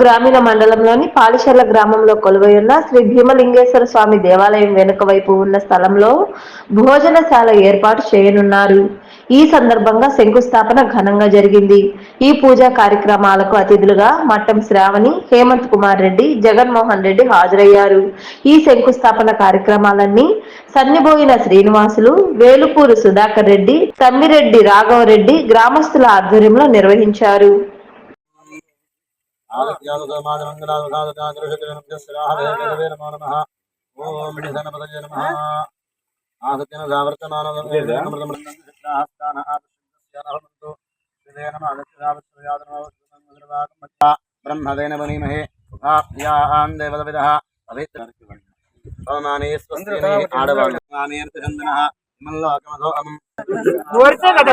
గ్రామీణ మండలంలోని పాలిశర్ల గ్రామంలో కొలువైయున్న శ్రీ భీమలింగేశ్వర స్వామి దేవాలయం వెనుక వైపు ఉన్న స్థలంలో భోజనశాల ఏర్పాటు చేయనున్నారు. ఈ సందర్భంగా శంకుస్థాపన ఘనంగా జరిగింది. ఈ పూజా కార్యక్రమాలకు అతిథులుగా మట్టం శ్రావణి హేమంత్ కుమార్ రెడ్డి జగన్మోహన్ రెడ్డి హాజరయ్యారు. ఈ శంకుస్థాపన కార్యక్రమాలన్నీ సన్నిబోయిన శ్రీనివాసులు వేలుపూరు సుధాకర్ రెడ్డి తమ్మిరెడ్డి రాఘవరెడ్డి గ్రామస్తుల ఆధ్వర్యంలో నిర్వహించారు. బ్రహ్మదేన మణిమహే సుఖాప్యాం దేవదవిదః పవిత్రమానే స్వస్తిని ఆడవాళ్ళు చందన మల్లోకమధో అమం వరుస కదా